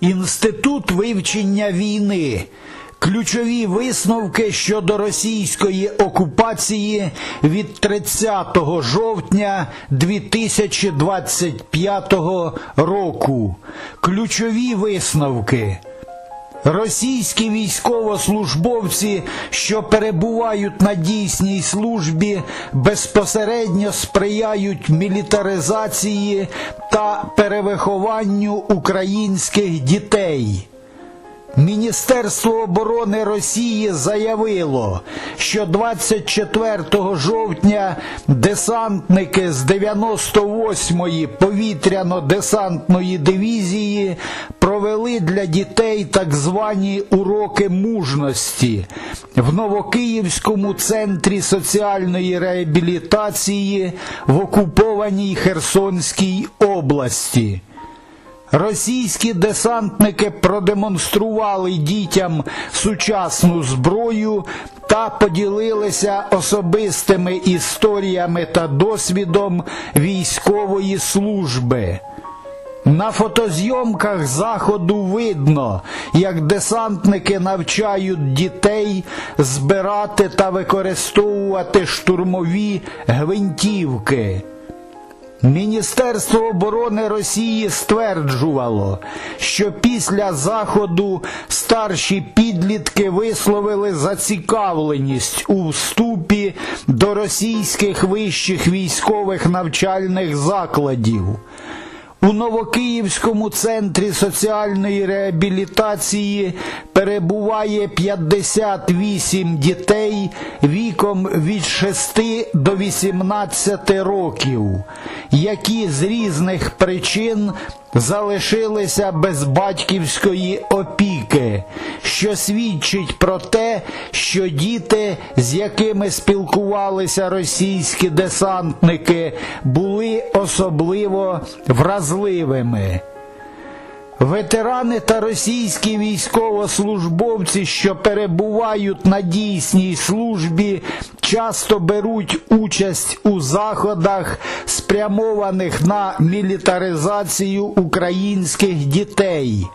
Інститут вивчення війни. Ключові висновки щодо російської окупації від 30 жовтня 2025 року. Ключові висновки. Російські військовослужбовці, що перебувають на дійсній службі, безпосередньо сприяють мілітаризації та перевихованню українських дітей. Міністерство оборони Росії заявило, що 24 жовтня десантники з 98-ї повітряно-десантної дивізії провели для дітей так звані уроки мужності в Новокиївському центрі соціальної реабілітації в окупованій Херсонській області. Російські десантники продемонстрували дітям сучасну зброю та поділилися особистими історіями та досвідом військової служби. На фотозйомках заходу видно, як десантники навчають дітей збирати та використовувати штурмові гвинтівки. Міністерство оборони Росії стверджувало, що після заходу старші підлітки висловили зацікавленість у вступі до російських вищих військових навчальних закладів. У Новокиївському центрі соціальної реабілітації перебуває 58 дітей віком від 6 до 18 років, які з різних причин залишилися без батьківської опіки, що свідчить про те, що діти, з якими спілкувалися російські десантники, були особливо вразливими. Ветерани та російські військовослужбовці, що перебувають на дійсній службі, часто беруть участь у заходах, спрямованих на мілітаризацію українських дітей.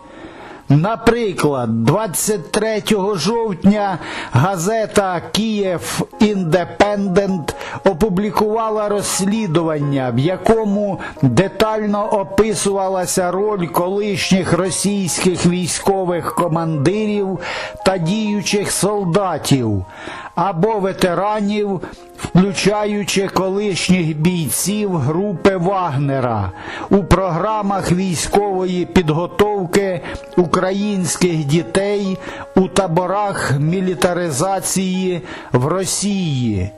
Наприклад, 23 жовтня газета Київ Індепендент опублікувала розслідування, в якому детально описувалася роль колишніх російських військових командирів та діючих солдатів або ветеранів, включаючи колишніх бійців групи Вагнера у програмах військової підготовки українських дітей у таборах мілітаризації в Росії.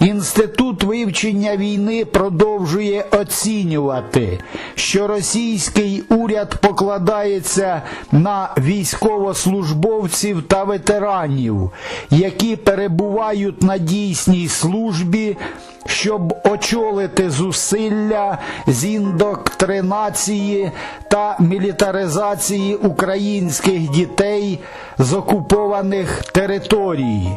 Інститут вивчення війни продовжує оцінювати, що російський уряд покладається на військовослужбовців та ветеранів, які перебувають на дійсній службі, щоб очолити зусилля з індоктринації та мілітаризації українських дітей з окупованих територій.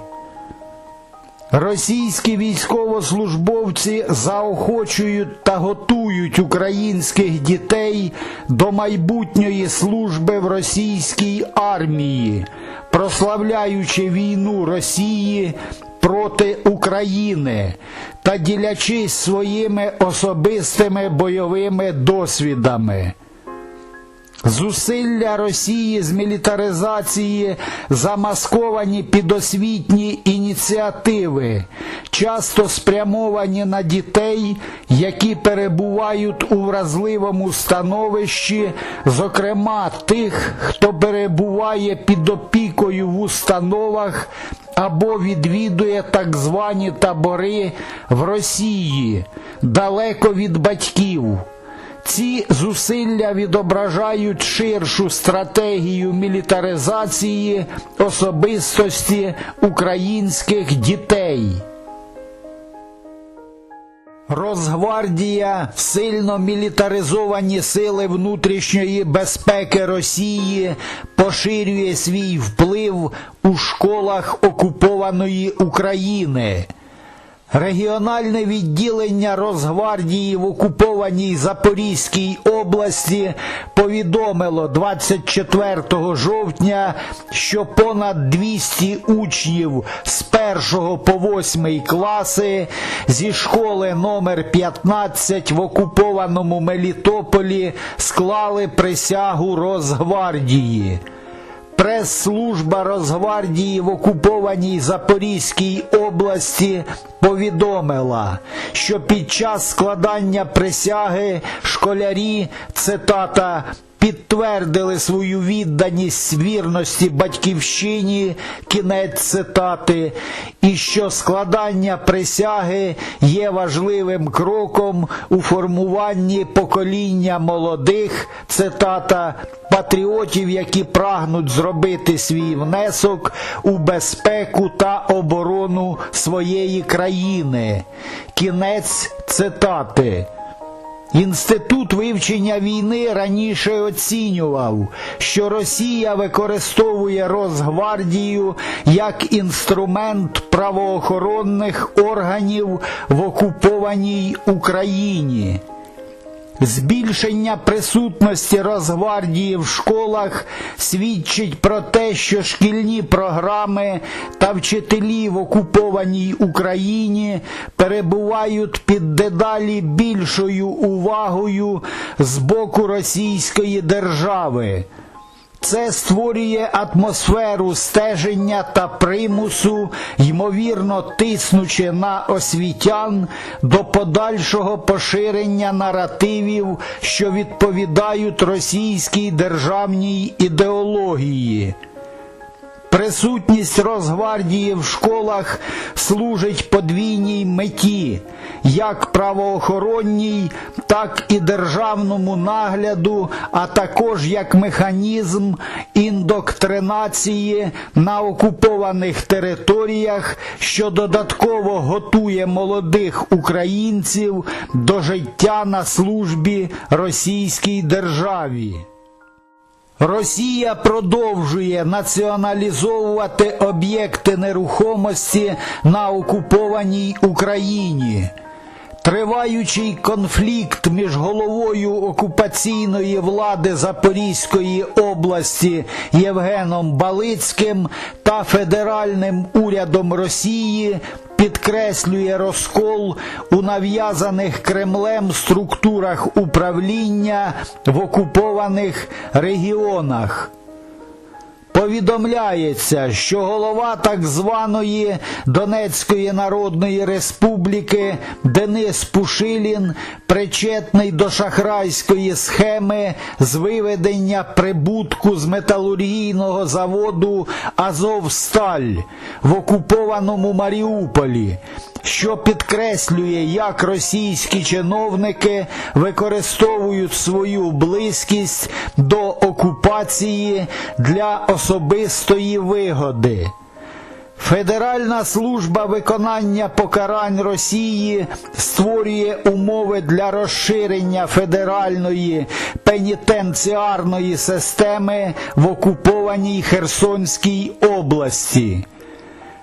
Російські військовослужбовці заохочують та готують українських дітей до майбутньої служби в російській армії, прославляючи війну Росії проти України та ділячись своїми особистими бойовими досвідами. Зусилля Росії з мілітаризації замасковані підосвітні ініціативи, часто спрямовані на дітей, які перебувають у вразливому становищі, зокрема тих, хто перебуває під опікою в установах або відвідує так звані табори в Росії, далеко від батьків. Ці зусилля відображають ширшу стратегію мілітаризації особистості українських дітей. Росгвардія, сильно мілітаризовані сили внутрішньої безпеки Росії поширює свій вплив у школах окупованої України. Регіональне відділення Росгвардії в окупованій Запорізькій області повідомило 24 жовтня, що понад 200 учнів з 1 по 8 класи зі школи номер 15 в окупованому Мелітополі склали присягу Росгвардії. Прес-служба Росгвардії в окупованій Запорізькій області повідомила, що під час складання присяги школярі, цитата, підтвердили свою відданість вірності батьківщині, кінець цитати, і що складання присяги є важливим кроком у формуванні покоління молодих, цитата, патріотів, які прагнуть зробити свій внесок у безпеку та оборону своєї країни. Кінець цитати. Інститут вивчення війни раніше оцінював, що Росія використовує Росгвардію як інструмент правоохоронних органів в окупованій Україні. Збільшення присутності Росгвардії в школах свідчить про те, що шкільні програми та вчителі в окупованій Україні перебувають під дедалі більшою увагою з боку Російської держави. Це створює атмосферу стеження та примусу, ймовірно тиснучи на освітян до подальшого поширення наративів, що відповідають російській державній ідеології. Присутність Росгвардії в школах служить подвійній меті, як правоохоронній, так і державному нагляду, а також як механізм індоктринації на окупованих територіях, що додатково готує молодих українців до життя на службі російській державі. Росія продовжує націоналізовувати об'єкти нерухомості на окупованій Україні. Триваючий конфлікт між головою окупаційної влади Запорізької області Євгеном Балицьким та федеральним урядом Росії підкреслює розкол у нав'язаних Кремлем структурах управління в окупованих регіонах. Повідомляється, що голова так званої Донецької Народної Республіки Денис Пушилін причетний до шахрайської схеми з виведення прибутку з металургійного заводу Азовсталь в окупованому Маріуполі. Що підкреслює, як російські чиновники використовують свою близькість до окупації для особистої вигоди. Федеральна служба виконання покарань Росії створює умови для розширення федеральної пенітенціарної системи в окупованій Херсонській області.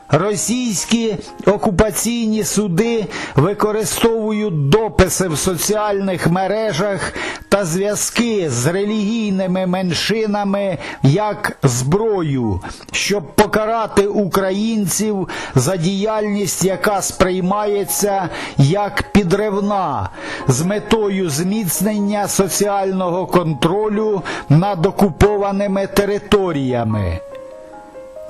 Російські окупаційні суди використовують дописи в соціальних мережах та зв'язки з релігійними меншинами як зброю, щоб покарати українців за діяльність, яка сприймається як підривна, з метою зміцнення соціального контролю над окупованими територіями.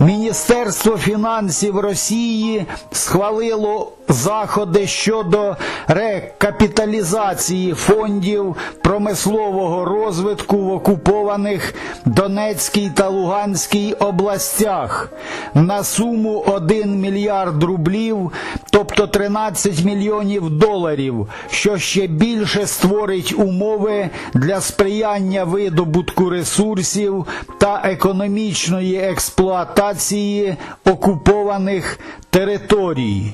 Міністерство фінансів Росії схвалило заходи щодо рекапіталізації фондів промислового розвитку в окупованих Донецькій та Луганській областях на суму 1 мільярд рублів, тобто 13 мільйонів доларів, що ще більше створить умови для сприяння видобутку ресурсів та економічної експлуатації окупованих територій.